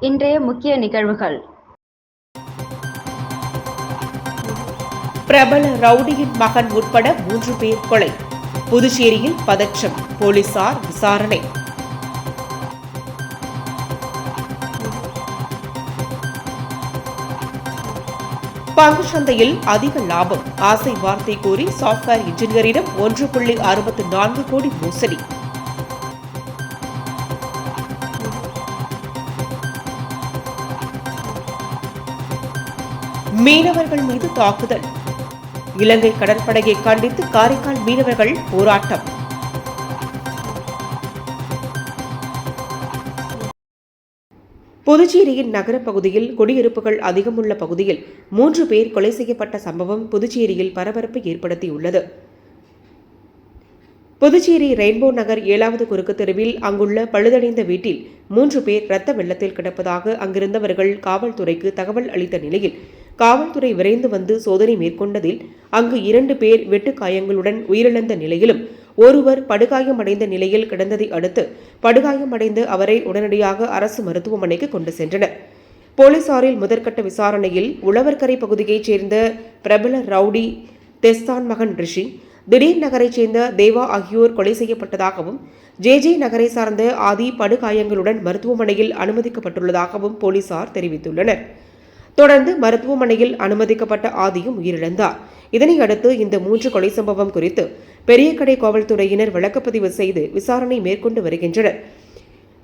இன்றைய முக்கிய நிகழ்வுகள். பிரபல ரவுடியின் மகன் உட்பட மூன்று பேர் கொலை. புதுச்சேரியில் பதற்றம் போலீசார் விசாரணை. பங்கு சந்தையில் அதிக லாபம் ஆசை வார்த்தை கூறி சாப்ட்வேர் இன்ஜினியரிடம் ஒன்று புள்ளி அறுபத்தி நான்கு கோடி மோசடி. மீனவர்கள் மீது தாக்குதல். இலங்கை கடற்படையை கண்டித்து காரைக்கால் மீனவர்கள் போராட்டம். புதுச்சேரியின் நகர பகுதியில் குடியிருப்புகள் அதிகமுள்ள பகுதியில் மூன்று பேர் கொலை செய்யப்பட்ட சம்பவம் புதுச்சேரியில் பரபரப்பு ஏற்படுத்தியுள்ளது. புதுச்சேரி ரெயின்போ நகர் ஏழாவது குறுக்கு தெருவில் அங்குள்ள பழுதடைந்த வீட்டில் மூன்று பேர் இரத்த வெள்ளத்தில் கிடப்பதாக அங்கிருந்தவர்கள் காவல்துறைக்கு தகவல் அளித்த நிலையில் காவல்துறை விரைந்து வந்து சோதனை மேற்கொண்டதில் அங்கு இரண்டு பேர் வெட்டு காயங்களுடன் உயிரிழந்த நிலையிலும் ஒருவர் படுகாயமடைந்த நிலையில் கிடந்ததை அடுத்து படுகாயமடைந்து அவரை உடனடியாக அரசு மருத்துவமனைக்கு கொண்டு சென்றனர். போலீசாரில் முதற்கட்ட விசாரணையில் உழவர்கரை பகுதியைச் சேர்ந்த பிரபல ரவுடி தெஸ்தான் மகன் ரிஷி திடீர் நகரைச் சேர்ந்த தேவா ஆகியோர் கொலை செய்யப்பட்டதாகவும் ஜே ஜே நகரை சார்ந்த ஆதி படுகாயங்களுடன் மருத்துவமனையில் அனுமதிக்கப்பட்டுள்ளதாகவும் போலீசார் தெரிவித்துள்ளனர். தொடர்ந்து மருத்துவமனையில் அனுமதிக்கப்பட்ட ஆதியும் உயிரிழந்தார். இதனையடுத்து இந்த மூன்று கொலை சம்பவம் குறித்து பெரியகடை காவல்துறையினர் வழக்குப்பதிவு செய்து விசாரணை மேற்கொண்டு வருகின்றனர்.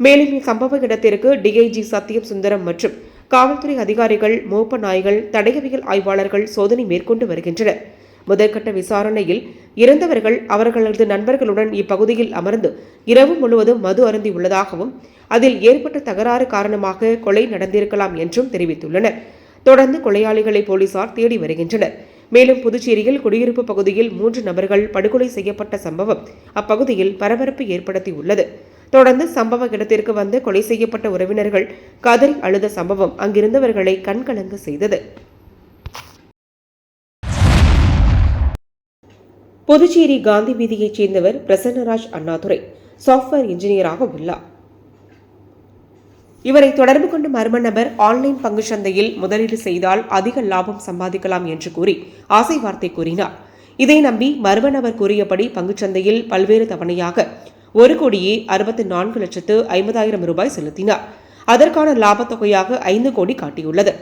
மேலும் இச்சம்பவ இடத்திற்கு டிஐஜி சத்யம் சுந்தரம் மற்றும் காவல்துறை அதிகாரிகள் மோப்ப நாய்கள் தடயவியல் ஆய்வாளர்கள் சோதனை மேற்கொண்டு வருகின்றனர். முதற்கட்ட விசாரணையில் இறந்தவர்கள் அவர்களது நண்பர்களுடன் இப்பகுதியில் அமர்ந்து இரவு முழுவதும் மது அருந்தியுள்ளதாகவும் அதில் ஏற்பட்ட தகராறு காரணமாக கொலை நடந்திருக்கலாம் என்றும் தெரிவித்துள்ளனர். தொடர்ந்து கொலையாளிகளை போலீசார் தேடி வருகின்றனர். மேலும் புதுச்சேரியில் குடியிருப்பு பகுதியில் மூன்று நபர்கள் படுகொலை செய்யப்பட்ட சம்பவம் அப்பகுதியில் பரபரப்பு ஏற்படுத்தியுள்ளது. தொடர்ந்து சம்பவ இடத்திற்கு வந்து கொலை செய்யப்பட்ட உறவினர்கள் கதறி அழுத சம்பவம் அங்கிருந்தவர்களை கண்கலங்க செய்தது. புதுச்சேரி காந்தி வீதியைச் சேர்ந்தவர் பிரசன்னராஜ் அண்ணாதுரை சாஃப்ட்வேர் இன்ஜினியராக உள்ளார். இவரை தொடர்பு கொண்ட மர்ம நபர் ஆன்லைன் பங்குச் சந்தையில் முதலீடு செய்தால் அதிக லாபம் சம்பாதிக்கலாம் என்று கூறி ஆசை வார்த்தை கூறினார். இதை நம்பி மர்ம நபர் கூறியபடி பங்குச் சந்தையில் பல்வேறு தவணையாக ஒரு கோடியே அறுபத்தி நான்கு லட்சத்து ஐம்பதாயிரம் ரூபாய் செலுத்தினார். அதற்கான லாபத்தொகையாக ஐந்து கோடி காட்டியுள்ளது.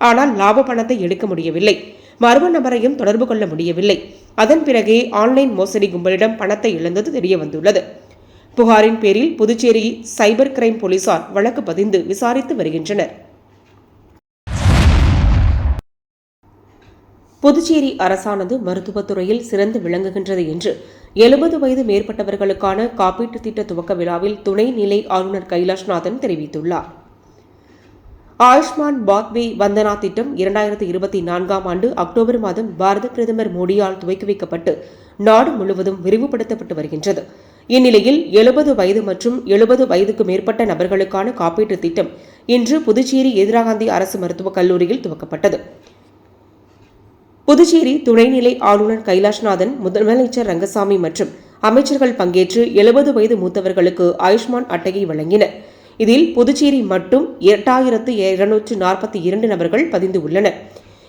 ஆனால் லாப பணத்தை எடுக்க முடியவில்லை. மர்ம நபரையும் தொடர்பு கொள்ள முடியவில்லை. அதன் பிறகே ஆன்லைன் மோசடி கும்பலிடம் பணத்தை இழந்தது தெரிய வந்துள்ளது புகாரின் பேரில் புதுச்சேரி சைபர் கிரைம் போலீசார் வழக்கு பதிந்து விசாரித்து வருகின்றனர். புதுச்சேரி அரசானது மருத்துவத்துறையில் சிறந்து விளங்குகின்றது என்று எழுபது வயது மேற்பட்டவர்களுக்கான காப்பீட்டு திட்ட துவக்க விழாவில் துணை நிலை ஆளுநர் கைலாஷ்நாதன் தெரிவித்துள்ளார். ஆயுஷ்மான் பாத்வே வந்தனா திட்டம் இரண்டாயிரத்தி இருபத்தி நான்காம் ஆண்டு அக்டோபர் மாதம் பாரத பிரதமர் மோடியால் துவக்கி வைக்கப்பட்டு நாடு முழுவதும் விரிவுபடுத்தப்பட்டு வருகின்றது. இந்நிலையில் எழுபது வயது மற்றும் எழுபது வயதுக்கு மேற்பட்ட நபர்களுக்கான காப்பீட்டு திட்டம் இன்று புதுச்சேரி இந்திராகாந்தி அரசு மருத்துவக் கல்லூரியில் துவக்கப்பட்டது. புதுச்சேரி துணைநிலை ஆளுநர் கைலாஷ்நாதன் முதலமைச்சர் ரங்கசாமி மற்றும் அமைச்சர்கள் பங்கேற்று எழுபது வயது மூத்தவர்களுக்கு ஆயுஷ்மான் அட்டையை வழங்கினர். இதில் புதுச்சேரி மட்டும் எட்டாயிரத்து இருநூற்று நாற்பத்தி இரண்டு நபர்கள் பதிந்து உள்ளனர்.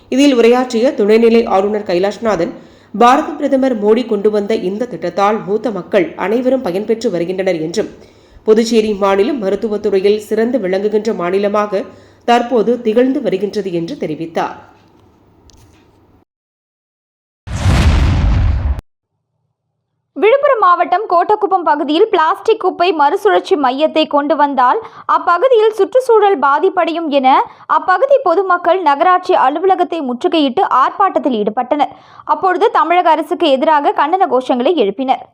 இதில் உரையாற்றிய துணைநிலை ஆளுநர் கைலாஷ்நாதன் பாரத பிரதமர் மோடி கொண்டு வந்த இந்த திட்டத்தால் மூத்த மக்கள் அனைவரும் பயன்பெற்று வருகின்றனர் என்றும் புதுச்சேரி மாநிலம் மருத்துவத்துறையில் சிறந்து விளங்குகின்ற மாநிலமாக தற்போது திகழ்ந்து வருகின்றது என்று தெரிவித்தார். விழுப்புரம் மாவட்டம் கோட்டக்குப்பம் பகுதியில் பிளாஸ்டிக் குப்பை மறுசுழற்சி மையத்தை கொண்டு வந்தால் அப்பகுதியில் சுற்றுச்சூழல் பாதிப்படையும் என அப்பகுதி பொதுமக்கள் நகராட்சி அலுவலகத்தை முற்றுகையிட்டு ஆர்ப்பாட்டத்தில் ஈடுபட்டனர். அப்பொழுது தமிழக அரசுக்கு எதிராக கண்டன கோஷங்களை எழுப்பினர்.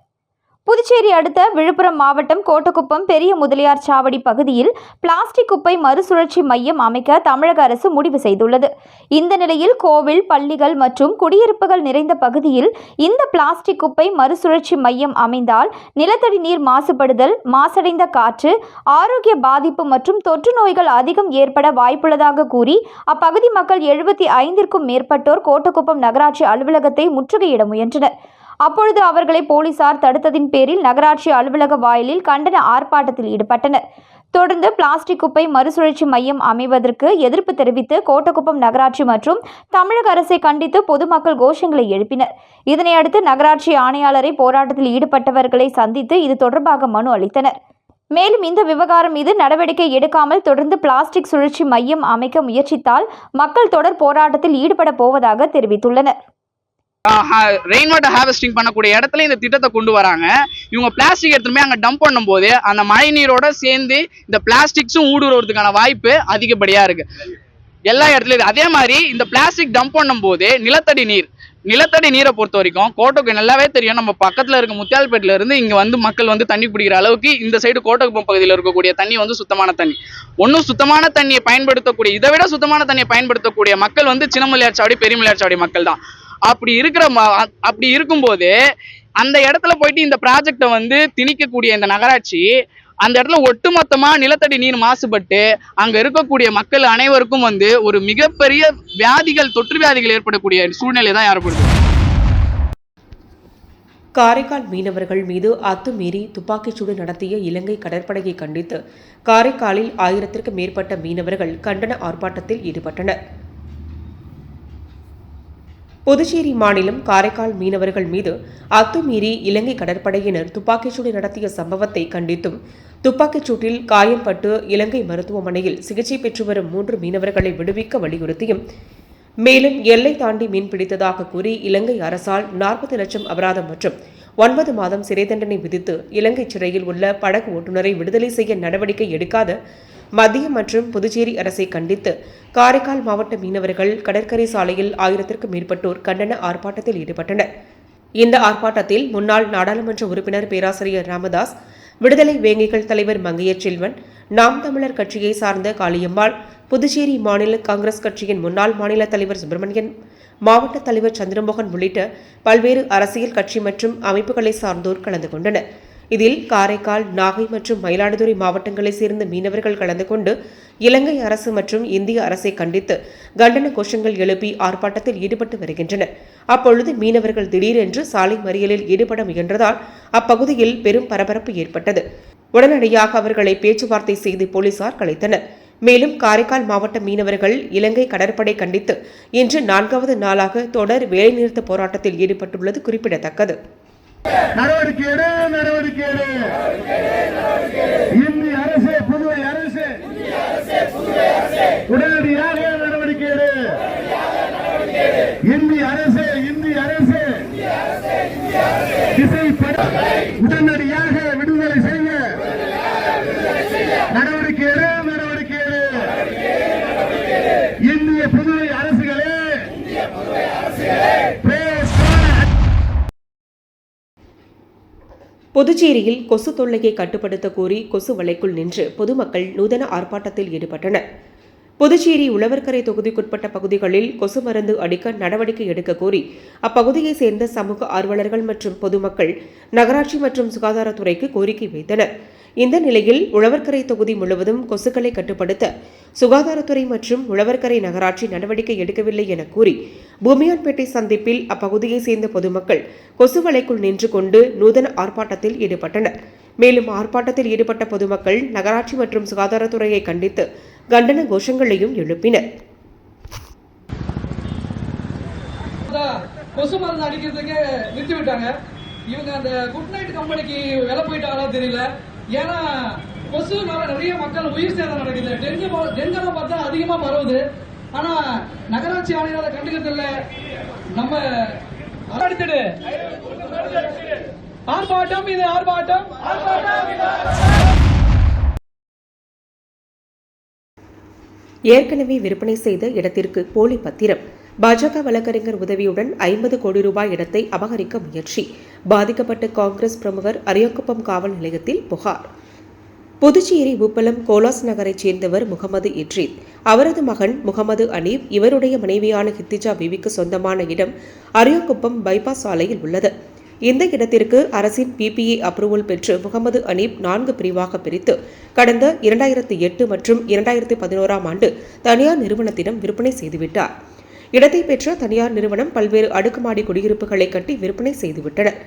புதுச்சேரி அடுத்த விழுப்புரம் மாவட்டம் கோட்டக்குப்பம் பெரிய முதலியார் சாவடி பகுதியில் பிளாஸ்டிக் குப்பை மறுசுழற்சி மையம் அமைக்க தமிழக அரசு முடிவு செய்துள்ளது. இந்த நிலையில் கோவில் பள்ளிகள் மற்றும் குடியிருப்புகள் நிறைந்த பகுதியில் இந்த பிளாஸ்டிக் குப்பை மறுசுழற்சி மையம் அமைந்தால் நிலத்தடி நீர் மாசுபடுதல் மாசடைந்த காற்று ஆரோக்கிய பாதிப்பு மற்றும் தொற்று நோய்கள் அதிகம் ஏற்பட வாய்ப்புள்ளதாக கூறி அப்பகுதி மக்கள் எழுபத்தி ஐந்திற்கும் மேற்பட்டோர் கோட்டக்குப்பம் நகராட்சி அலுவலகத்தை முற்றுகையிட முயன்றனர். அப்பொழுது அவர்களை போலீசார் தடுத்ததின் பேரில் நகராட்சி அலுவலக வாயிலில் கண்டன ஆர்ப்பாட்டத்தில் ஈடுபட்டனர். தொடர்ந்து பிளாஸ்டிக் குப்பை மறுசுழற்சி மையம் அமைவதற்கு எதிர்ப்பு தெரிவித்து கோட்டக்குப்பம் நகராட்சி மற்றும் தமிழக அரசை கண்டித்து பொதுமக்கள் கோஷங்களை எழுப்பினர். இதனையடுத்து நகராட்சி ஆணையாளரை போராட்டத்தில் ஈடுபட்டவர்களை சந்தித்து இது தொடர்பாக மனு அளித்தனர். மேலும் இந்த விவகாரம் மீது நடவடிக்கை எடுக்காமல் தொடர்ந்து பிளாஸ்டிக் சுழற்சி மையம் அமைக்க முயற்சித்தால் மக்கள் தொடர் போராட்டத்தில் ஈடுபட போவதாக தெரிவித்துள்ளனர். ரெயின் வாட்டர் ஹார்வெஸ்டிங் பண்ணக்கூடிய இடத்துல இந்த திட்டத்தை கொண்டு வராங்க. இவங்க பிளாஸ்டிக் எடுத்துமே அங்கே டம்ப் பண்ணும்போது அந்த மழை நீரோட சேர்ந்து இந்த பிளாஸ்டிக்ஸும் ஊடுருவதுக்கான வாய்ப்பு அதிகப்படியா இருக்கு. எல்லா இடத்துலயும் அதே மாதிரி இந்த பிளாஸ்டிக் டம்ப் பண்ணும்போது நிலத்தடி நீர் நிலத்தடி நீரை பொறுத்த வரைக்கும் கோட்டைக்கு நல்லாவே தெரியும். நம்ம பக்கத்துல இருக்க முத்தியால்பேட்டில இருந்து இங்க வந்து மக்கள் வந்து தண்ணி பிடிக்கிற அளவுக்கு இந்த சைடு கோட்டக்குப்பம் பகுதியில் இருக்கக்கூடிய தண்ணி வந்து சுத்தமான தண்ணி. ஒன்றும் சுத்தமான தண்ணியை பயன்படுத்தக்கூடிய இதை விட சுத்தமான தண்ணியை பயன்படுத்தக்கூடிய மக்கள் வந்து சின்ன மலையாச்சாவடி பெரிய மலையாச்சாவடி மக்கள் தான். அப்படி இருக்கிற அப்படி இருக்கும்போது அந்த இடத்துல போயிட்டு இந்த ப்ராஜெக்டை வந்து திணிக்கக்கூடிய இந்த நகராட்சி அந்த இடத்துல ஒட்டுமொத்தமா நிலத்தடி நீர் மாசுபட்டு அங்க இருக்கக்கூடிய மக்கள் அனைவருக்கும் வந்து ஒரு மிகப்பெரிய வியாதிகள் தொற்று வியாதிகள் ஏற்படக்கூடிய சூழ்நிலை தான் ஏற்படுது காரைக்கால் மீனவர்கள் மீது அத்துமீறி துப்பாக்கிச்சூடு நடத்திய இலங்கை கடற்படையை கண்டித்து காரைக்காலில் ஆயிரத்திற்கும் மேற்பட்ட மீனவர்கள் கண்டன ஆர்ப்பாட்டத்தில் ஈடுபட்டனர். புதுச்சேரி மாநிலம் காரைக்கால் மீனவர்கள் மீது அத்துமீறி இலங்கை கடற்படையினர் துப்பாக்கிச்சூடு நடத்திய சம்பவத்தை கண்டித்தும் துப்பாக்கிச்சூட்டில் காயம்பட்டு இலங்கை மருத்துவமனையில் சிகிச்சை பெற்று வரும் மூன்று மீனவர்களை விடுவிக்க வலியுறுத்தியும் மேலும் எல்லை தாண்டி மீன் பிடித்ததாக கூறி இலங்கை அரசால் நாற்பது லட்சம் அபராதம் மற்றும் ஒன்பது மாதம் சிறை தண்டனை விதித்து இலங்கை சிறையில் உள்ள படகு ஓட்டுநரை விடுதலை செய்ய நடவடிக்கை எடுக்காத மத்திய மற்றும் புதுச்சேரி அரசை கண்டித்து காரைக்கால் மாவட்ட மீனவர்கள் கடற்கரை சாலையில் ஆயிரத்திற்கும் மேற்பட்டோர் கண்டன ஆர்ப்பாட்டத்தில் ஈடுபட்டனர். இந்த ஆர்ப்பாட்டத்தில் முன்னாள் நாடாளுமன்ற உறுப்பினர் பேராசிரியர் ராமதாஸ் விடுதலை வேங்கைகள் தலைவர் மங்கையர் செல்வன் நாம் தமிழர் கட்சியை சார்ந்த காளியம்மாள் புதுச்சேரி மாநில காங்கிரஸ் கட்சியின் முன்னாள் மாநில தலைவர் சுப்பிரமணியன் மாவட்ட தலைவர் சந்திரமோகன் உள்ளிட்ட பல்வேறு அரசியல் கட்சி மற்றும் அமைப்புகளை சார்ந்தோர் கலந்து கொண்டனர். இதில் காரைக்கால் நாகை மற்றும் மயிலாடுதுறை மாவட்டங்களைச் சேர்ந்த மீனவர்கள் கலந்து கொண்டு இலங்கை அரசு மற்றும் இந்திய அரசை கண்டித்து கண்டன கோஷங்கள் எழுப்பி ஆர்ப்பாட்டத்தில் ஈடுபட்டு வருகின்றனர். அப்பொழுது மீனவர்கள் திடீரென்று சாலை மறியலில் ஈடுபட முயன்றதால் அப்பகுதியில் பெரும் பரபரப்பு ஏற்பட்டது. உடனடியாக அவர்களை பேச்சுவார்த்தை செய்து போலீசார் கலைத்தனர். மேலும் காரைக்கால் மாவட்ட மீனவர்கள் இலங்கை கடற்படை கண்டித்து இன்று நான்காவது நாளாக தொடர் வேலைநிறுத்த போராட்டத்தில் ஈடுபட்டுள்ளது குறிப்பிடத்தக்கது. நடவடிக்கை எடு நடவடிக்கை எடு இந்திய அரசு புதுவை அரசு. உடனடியாக நடவடிக்கை எடு இந்திய அரசு இந்திய அரசு. திசைப்பட உடனடியாக விடுதலை செய்ய நடவடிக்கை எடு நடவடிக்கை எடு இந்திய புதுவை அரசுகளே பேச புதுச்சேரியில் கொசு தொல்லையை கட்டுப்படுத்த கோரி கொசு வலைக்குள் நின்று பொதுமக்கள் நூதன ஆர்ப்பாட்டத்தில் ஈடுபட்டனர். புதுச்சேரி உழவர்கரை தொகுதிக்குட்பட்ட பகுதிகளில் கொசு மருந்து அடிக்க நடவடிக்கை எடுக்க கோரி அப்பகுதியைச் சேர்ந்த சமூக ஆர்வலர்கள் மற்றும் பொதுமக்கள் நகராட்சி மற்றும் சுகாதாரத்துறைக்கு கோரிக்கை வைத்தனர். இந்த நிலையில் உழவர்கரை தொகுதி முழுவதும் கொசுக்களை கட்டுப்படுத்த சுகாதாரத்துறை மற்றும் உழவர்கரை நகராட்சி நடவடிக்கை எடுக்கவில்லை என கூறி பூமியான்பேட்டை சந்திப்பில் அப்பகுதியைச் சேர்ந்த பொதுமக்கள் கொசு வலைக்குள் நின்று கொண்டு நூதன ஆர்ப்பாட்டத்தில் ஈடுபட்டனர். மேலும் ஆர்ப்பாட்டத்தில் ஈடுபட்ட பொதுமக்கள் நகராட்சி மற்றும் சுகாதாரத்துறையை கண்டித்து கண்டன கோஷங்களையும் எழுப்பினர். கொசு மருந்து அடிக்கிறதுக்கு நிறுத்தி விட்டாங்க. இவங்க அந்த குட் நைட் கம்பெனிக்கு வேலை போயிட்டாங்களா தெரியல. ஏன்னா கொசுனால நிறைய மக்கள் உயிர் சேதம் நடக்குது டெங்கு ப- டெங்கெல்லாம் பார்த்தா அதிகமா பரவுது. ஆனா நகராட்சி ஆணையாளர் கண்டுக்கிறது இல்ல நம்ம அடுத்தது ஆர்ப்பாட்டம் இது ஆர்ப்பாட்டம். ஏற்கனவே விற்பனை செய்த இடத்திற்கு போலி பத்திரம். பாஜக வழக்கறிஞர் உதவியுடன் ஐம்பது கோடி ரூபாய் இடத்தை அபகரிக்க முயற்சி. பாதிக்கப்பட்ட காங்கிரஸ் பிரமுகர் அரியக்குப்பம் காவல் நிலையத்தில் புகார். புதுச்சேரி உப்பளம் கோலாஸ் நகரைச் சேர்ந்தவர் முகமது இட்ரீத். அவரது மகன் முகமது அனீப் இவருடைய மனைவியான ஹித்திஜா பிவிக்கு சொந்தமான இடம் அரியக்குப்பம் பைபாஸ் சாலையில் உள்ளது. இந்த இடத்திற்கு அரசின் பிபிஏ அப்ரூவல் பெற்று முகமது அனீப் நான்கு பிரிவாக பிரித்து கடந்த இரண்டாயிரத்தி எட்டு மற்றும் இரண்டாயிரத்தி பதினோராம் ஆண்டு தனியார் நிறுவனத்திடம் விற்பனை செய்துவிட்டார். இடத்தை பெற்ற தனியார் நிறுவனம் பல்வேறு அடுக்குமாடி குடியிருப்புகளை கட்டி விற்பனை செய்துவிட்டனர்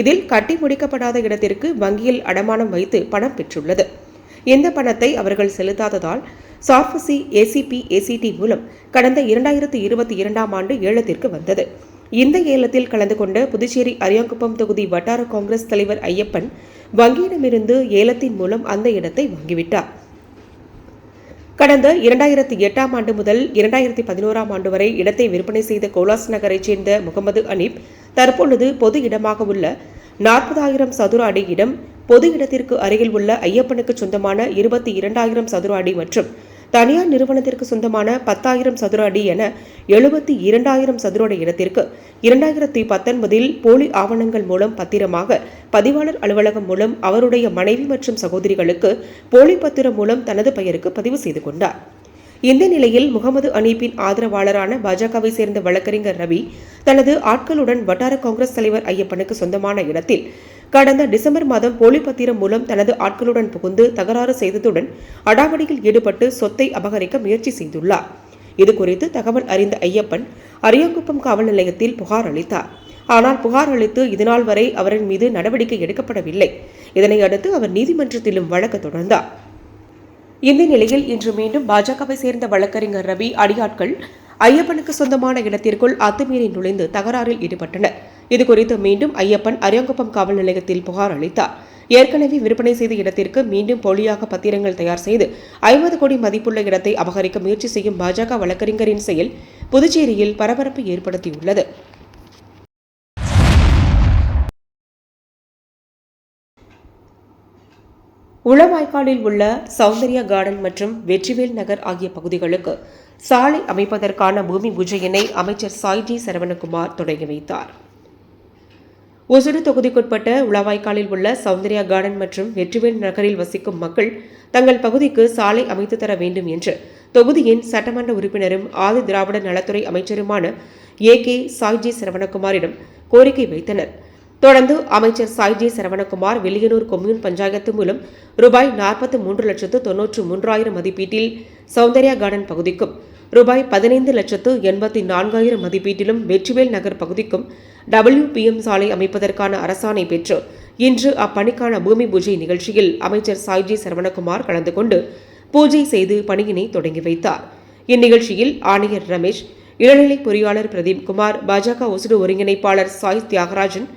இதில் கட்டி முடிக்கப்படாத இடத்திற்கு வங்கியில் அடமானம் வைத்து பணம் பெற்றுள்ளது. இந்த பணத்தை அவர்கள் செலுத்தாததால் சார்பசி ஏசிபி ஏசிடி மூலம் கடந்த இரண்டாயிரத்து இருபத்தி இரண்டாம் ஆண்டு ஏலத்திற்கு வந்தது. இந்த ஏலத்தில் கலந்து கொண்ட புதுச்சேரி அரியாங்குப்பம் தொகுதி வட்டார காங்கிரஸ் தலைவர் ஐயப்பன் வங்கியிடமிருந்து ஏலத்தின் மூலம் அந்த இடத்தை வாங்கிவிட்டார். கடந்த இரண்டாயிரத்தி எட்டாம் ஆண்டு முதல் இரண்டாயிரத்தி பதினோராம் ஆண்டு வரை இடத்தை விற்பனை செய்த கோலாஸ் நகரைச் சேர்ந்த முகமது அனீப் தற்பொழுது பொது இடமாக உள்ள நாற்பதாயிரம் சதுர அடி இடம் பொது இடத்திற்கு அருகில் உள்ள ஐயப்பனுக்கு சொந்தமான இருபத்தி இரண்டாயிரம் சதுர அடி மற்றும் தனியார் நிறுவனத்திற்கு சொந்தமான பத்தாயிரம் சதுர அடி என எழுபத்தி இரண்டாயிரம் சதுர அடி இடத்திற்கு இரண்டாயிரத்தி பத்தொன்பதில் போலி ஆவணங்கள் மூலம் பத்திரமாக பதிவாளர் அலுவலகம் மூலம் அவருடைய மனைவி மற்றும் சகோதரிகளுக்கு போலி பத்திரம் மூலம் தனது பெயருக்கு பதிவு செய்து கொண்டார். இந்த நிலையில் முகமது அனீப்பின் ஆதரவாளரான பாஜகவை சேர்ந்த வழக்கறிஞர் ரவி தனது ஆட்களுடன் வட்டார காங்கிரஸ் தலைவர் ஐயப்பனுக்கு சொந்தமான இடத்தில் கடந்த டிசம்பர் மாதம் போலி பத்திரம் மூலம் தனது ஆட்களுடன் புகுந்து தகராறு செய்ததுடன் அடாவடியில் ஈடுபட்டு சொத்தை அபகரிக்க முயற்சி செய்துள்ளார். இதுகுறித்து தகவல் அறிந்த ஐயப்பன் அரியாங்குப்பம் காவல் நிலையத்தில் புகார் அளித்தார். ஆனால் புகார் அளித்து இதுநாள் வரை அவரின் மீது நடவடிக்கை எடுக்கப்படவில்லை. இதனை அடுத்து அவர் நீதிமன்றத்திலும் வழக்கு தொடர்ந்தார். இந்த நிலையில் இன்று மீண்டும் பாஜகவை சேர்ந்த வழக்கறிஞர் ரவி அடியாட்கள் ஐயப்பனுக்கு சொந்தமான இடத்திற்குள் அத்துமீறி நுழைந்து தகராறில் ஈடுபட்டனர். இதுகுறித்து மீண்டும் ஐயப்பன் அரியாங்குப்பம் காவல் நிலையத்தில் புகார் அளித்தார். ஏற்கனவே விற்பனை செய்த இடத்திற்கு மீண்டும் போலியாக பத்திரங்கள் தயார் செய்து ஐம்பது கோடி மதிப்புள்ள இடத்தை அபகரிக்க முயற்சி செய்யும் பாஜக வழக்கறிஞரின் செயல் புதுச்சேரியில் பரபரப்பு ஏற்படுத்தியுள்ளது. உளவாய்க்காலில் உள்ள சௌந்தர்யா கார்டன் மற்றும் வெற்றிவேல் நகர் ஆகிய பகுதிகளுக்கு சாலை அமைப்பதற்கான பூமி பூஜையினை அமைச்சர் சாய்ஜி சரவணகுமார் தொடங்கி வைத்தார். ஒசூரு தொகுதிக்குட்பட்ட உளவாய்க்காலில் உள்ள சௌந்தர்யா கார்டன் மற்றும் வெற்றிவேல் நகரில் வசிக்கும் மக்கள் தங்கள் பகுதிக்கு சாலை அமைத்து தர வேண்டும் என்று தொகுதியின் சட்டமன்ற உறுப்பினரும் ஆதி திராவிட நலத்துறை அமைச்சருமான ஏ கே சாய்ஜி சரவணகுமாரிடம் கோரிக்கை வைத்தனர். தொடர்ந்து அமைச்சர் சாய்ஜி சரவணகுமார் வில்லியனூர் கொம்யூன் பஞ்சாயத்து மூலம் ரூபாய் நாற்பத்தி மூன்று லட்சத்து தொன்னூற்று மூன்றாயிரம் மதிப்பீட்டில் சௌந்தர்யா கார்டன் பகுதிக்கும் ரூபாய் பதினைந்து லட்சத்து எண்பத்தி நான்காயிரம் மதிப்பீட்டிலும் வெற்றிவேல் நகர் பகுதிக்கும் டபிள்யூபிஎம் சாலை அமைப்பதற்கான அரசாணை பெற்று இன்று அப்பணிக்கான பூமி பூஜை நிகழ்ச்சியில் அமைச்சர் சாய்ஜி சரவணகுமார் கலந்து கொண்டு பூஜை செய்து பணியினை தொடங்கி வைத்தார். இந்நிகழ்ச்சியில் ஆணையர் ரமேஷ் இளநிலை பொறியாளர் பிரதீப் குமார் பாஜக ஒசுடு ஒருங்கிணைப்பாளர் சாய் தியாகராஜன்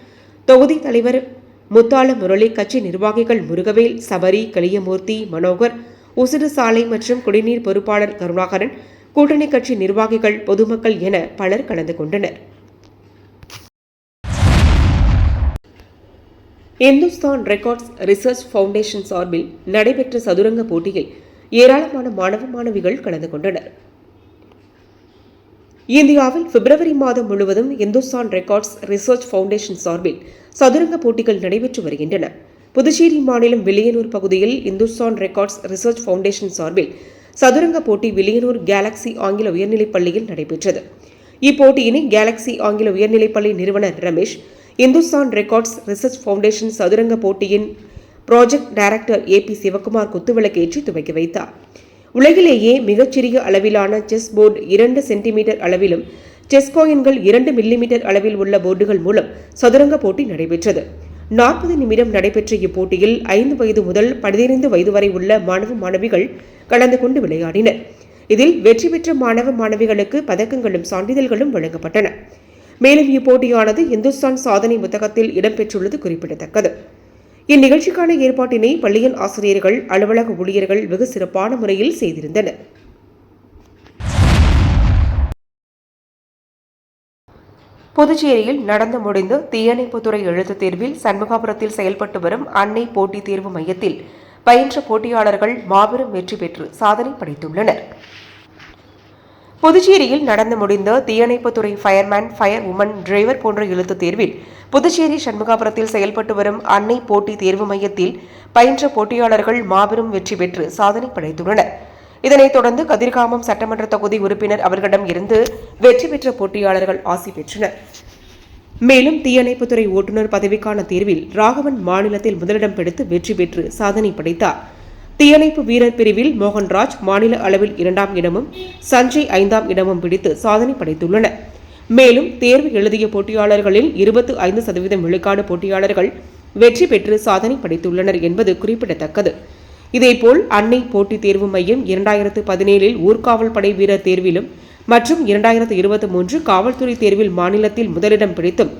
தொகுதி தலைவர் முத்தாள முரளி கட்சி நிர்வாகிகள் முருகவேல் சபரி கலியமூர்த்தி மனோகர் உசுடு சாலை மற்றும் குடிநீர் பொறுப்பாளர் கருணாகரன் கூட்டணி கட்சி நிர்வாகிகள் பொதுமக்கள் என பலர் கலந்து கொண்டனர். இந்துஸ்தான் ரெக்கார்ட்ஸ் ரிசர்ச் ஃபவுண்டேஷன் சார்பில் நடைபெற்ற சதுரங்க போட்டியில் ஏராளமான மாணவ மாணவிகள் கலந்து கொண்டனர். இந்தியாவில் பிப்ரவரி மாதம் முழுவதும் இந்துஸ்தான் ரெக்கார்ட்ஸ் ரிசர்ச் ஃபவுண்டேஷன் சார்பில் சதுரங்க போட்டிகள் நடைபெற்று வருகின்றன. புதுச்சேரி மாநிலம் வில்லியனூர் பகுதியில் இந்துஸ்தான் ரெக்கார்ட்ஸ் ரிசர்ச் ஃபவுண்டேஷன் சார்பில் சதுரங்க போட்டி வில்லியனூர் கேலக்ஸி ஆங்கில உயர்நிலைப் பள்ளியில் நடைபெற்றது. இப்போட்டியினை கேலக்ஸி ஆங்கில உயர்நிலைப் பள்ளி நிறுவனர் Ramesh Hindustan records research foundation சதுரங்க போட்டியின் project director A B Sivakumar குத்துவிளக்கேற்றி துவக்கி வைத்தார். உலகிலேயே மிகச்சிறிய அளவிலான செஸ் போர்டு இரண்டு சென்டிமீட்டர் அளவிலும் செஸ் காயின்கள் இரண்டு மில்லிமீட்டர் அளவில் உள்ள போர்டுகள் மூலம் சதுரங்க போட்டி நடைபெற்றது. நாற்பது நிமிடம் நடைபெற்ற இப்போட்டியில் ஐந்து வயது முதல் பதினைந்து வயது வரை உள்ள மாணவ மாணவிகள் கலந்து கொண்டு விளையாடினர். இதில் வெற்றி பெற்ற மாணவ மாணவிகளுக்கு பதக்கங்களும் சான்றிதழ்களும் வழங்கப்பட்டன. மேலும் இப்போட்டியானது இந்துஸ்தான் சாதனை புத்தகத்தில் இடம்பெற்றுள்ளது குறிப்பிடத்தக்கது. இந்நிகழ்ச்சிக்கான ஏற்பாட்டினை பள்ளியின் ஆசிரியர்கள் அலுவலக ஊழியர்கள் வெகு சிறப்பான முறையில் செய்திருந்தனர். புதுச்சேரியில் நடந்து முடிந்த தீயணைப்புத்துறை எழுத்துத் தேர்வில் சண்முகாபுரத்தில் செயல்பட்டு வரும் அன்னை போட்டித் தேர்வு மையத்தில் பயின்ற போட்டியாளர்கள் மாபெரும் வெற்றி பெற்று சாதனை படைத்துள்ளனர். புதுச்சேரியில் நடந்து முடிந்த தீயணைப்புத்துறை ஃபயர்மேன் ஃபயர் உமன் டிரைவர் போன்ற எழுத்துத் தேர்வில் புதுச்சேரி சண்முகாபுரத்தில் செயல்பட்டு வரும் அன்னை போட்டி தேர்வு மையத்தில் பயின்ற போட்டியாளர்கள் மாபெரும் வெற்றி பெற்று சாதனை படைத்துள்ளனர். இதனைத் தொடர்ந்து கதிர்காமம் சட்டமன்ற தொகுதி உறுப்பினர் அவர்களிடம் இருந்து வெற்றி பெற்ற போட்டியாளர்கள் ஆசி பெற்றனர். மேலும் தீயணைப்புத்துறை ஓட்டுநர் பதவிக்கான தேர்வில் ராகவன் மாநிலத்தில் முதலிடம் பிடித்து வெற்றி பெற்று சாதனை படைத்தார். தீயணைப்பு வீரர் பிரிவில் மோகன்ராஜ் மாநில அளவில் இரண்டாம் இடமும் சஞ்சய் ஐந்தாம் இடமும் பிடித்து சாதனை படைத்துள்ளனர். மேலும் தேர்வு எழுதிய போட்டியாளர்களில் இருபத்து ஐந்து சதவீதம் விழுக்காடு போட்டியாளர்கள் வெற்றி பெற்று சாதனை படைத்துள்ளனர் என்பது குறிப்பிடத்தக்கது. இதேபோல் அன்னை போட்டித் தேர்வு மையம் இரண்டாயிரத்து பதினேழில் ஊர்காவல் படை வீரர் தேர்விலும் மற்றும் இரண்டாயிரத்து இருபத்தி மூன்று காவல்துறை தேர்வில் மாநிலத்தில் முதலிடம் பிடித்தும்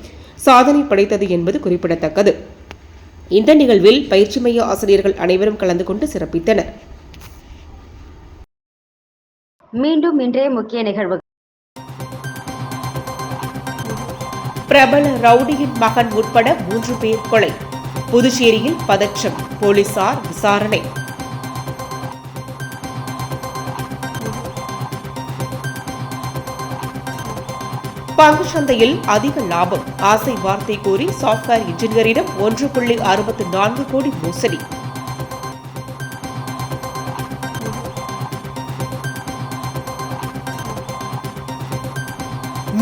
சாதனை படைத்தது என்பது குறிப்பிடத்தக்கது. இந்த நிகழ்வில் பயிற்சி மைய ஆசிரியர்கள் அனைவரும் கலந்து கொண்டு சிறப்பித்தனர். மீண்டும் இன்றைய முக்கிய நிகழ்வு பிரபல ரவுடியின் மகன் உட்பட மூன்று பேர் கொலை. புதுச்சேரியில் பதற்றம் போலீசார் விசாரணை. பங்கு சந்தையில் அதிக லாபம். ஆசை வார்த்தை கோரி சாப்ட்வேர் இன்ஜினியரிடம் ஒன்று புள்ளி அறுபத்தி நான்கு கோடி மோசடி.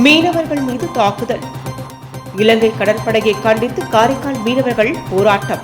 மீனவர்கள் மீது தாக்குதல். இலங்கை கடற்படையை கண்டித்து காரைக்கால் மீனவர்கள் போராட்டம்.